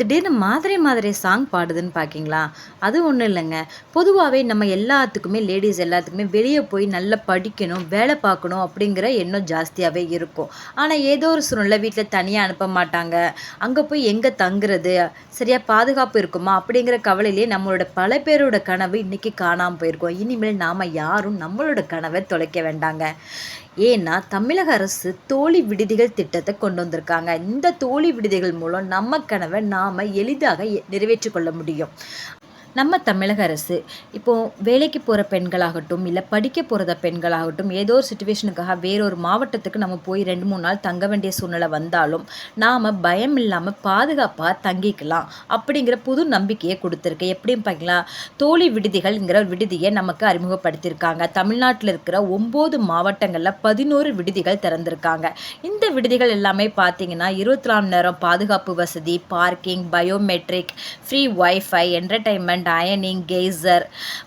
திடீர்னு மாதிரி மாதிரி சாங் பாடுதுன்னு பார்க்கிங்களா அது ஒன்றும் இல்லைங்க. பொதுவாகவே நம்ம எல்லாத்துக்குமே லேடிஸ் எல்லாத்துக்குமே வெளியே போய் நல்லா படிக்கணும் வேலை பார்க்கணும் அப்படிங்கிற எண்ணம் ஜாஸ்தியாகவே இருக்கும். ஆனால் ஏதோ ஒரு சூழ்நிலை வீட்டில் தனியாக அனுப்ப மாட்டாங்க. அங்கே போய் எங்கே தங்குறது? சரியாக பாதுகாப்பு இருக்குமா? அப்படிங்கிற கவலையிலேயே நம்மளோட பல பேரோட கனவு இன்றைக்கி காணாமல் போயிருக்கோம். இனிமேல் நாம் யாரும் நம்மளோட கனவை தொலைக்க வேண்டாங்க. ஏன்னா தமிழக அரசு தோழி விடுதிகள் திட்டத்தை கொண்டு வந்திருக்காங்க. இந்த தோழி விடுதிகள் மூலம் நம்ம கனவை நாம் எளிதாக நிறைவேற்றிக்கொள்ள முடியும். நம்ம தமிழக அரசு இப்போது வேலைக்கு போகிற பெண்களாகட்டும் இல்லை படிக்க போகிறத பெண்களாகட்டும் ஏதோ ஒரு சுச்சுவேஷனுக்காக வேறொரு மாவட்டத்துக்கு நம்ம போய் ரெண்டு மூணு நாள் தங்க வேண்டிய சூழ்நிலை வந்தாலும் நாம் பயம் இல்லாமல் பாதுகாப்பாக தங்கிக்கலாம் அப்படிங்கிற புது நம்பிக்கையை கொடுத்துருக்கு. எப்படின்னு பார்க்கலாம் தோழி விடுதிகள்ங்கிற ஒரு விடுதியை நமக்கு அறிமுகப்படுத்தியிருக்காங்க. தமிழ்நாட்டில் இருக்கிற ஒம்பது மாவட்டங்களில் பதினோரு விடுதிகள் திறந்திருக்காங்க. இந்த விடுதிகள் எல்லாமே பார்த்தீங்கன்னா இருபத்தி நாலு நேரம் பாதுகாப்பு வசதி parking biometric free wifi entertainment அயனிங் geyser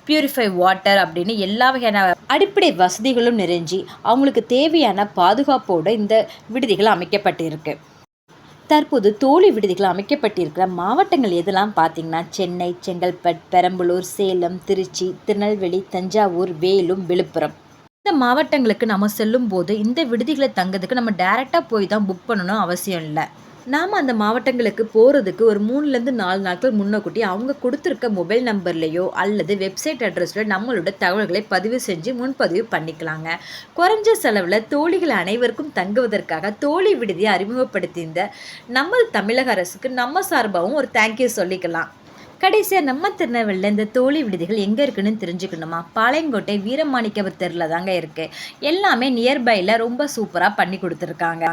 purify water அப்படின்னு எல்லா வகையான அடிப்படை வசதிகளும் நிறைஞ்சி அவங்களுக்கு தேவையான பாதுகாப்போடு இந்த விடுதிகள் அமைக்கப்பட்டிருக்கு. தற்போது தோழி விடுதிகள் அமைக்கப்பட்டிருக்கிற மாவட்டங்கள் எதெல்லாம் பார்த்தீங்கன்னா சென்னை செங்கல்பட் பெரம்பலூர் சேலம் திருச்சி திருநெல்வேலி தஞ்சாவூர் வேலும் விழுப்புரம். இந்த மாவட்டங்களுக்கு நம்ம செல்லும் போது இந்த விடுதிகளை தங்கிறதுக்கு நம்ம டேரெக்டாக போய் தான் புக் பண்ணணும் அவசியம் இல்லை. நாம் அந்த மாவட்டங்களுக்கு போகிறதுக்கு ஒரு மூணுலேருந்து நாலு நாட்கள் முன்னக்கூட்டி அவங்க கொடுத்துருக்க மொபைல் நம்பர்லேயோ அல்லது வெப்சைட் அட்ரஸில் நம்மளோட தகவல்களை பதிவு செஞ்சு முன்பதிவு பண்ணிக்கலாங்க. குறைஞ்ச செலவில் தோழிகள் அனைவருக்கும் தங்குவதற்காக தோழி விடுதியை அறிமுகப்படுத்தியிருந்த நம்ம தமிழக அரசுக்கு நம்ம சார்பாகவும் ஒரு தேங்க்யூ சொல்லிக்கலாம். கடைசியாக நம்ம திருநெல்வேலியில் இந்த தோழி விடுதிகள் எங்கே இருக்குன்னு தெரிஞ்சுக்கணுமா? பாளையங்கோட்டை வீரமாணிக்கவர் தெருவில் தாங்க இருக்குது எல்லாமே நியர்பையில் ரொம்ப சூப்பராக பண்ணி கொடுத்துருக்காங்க.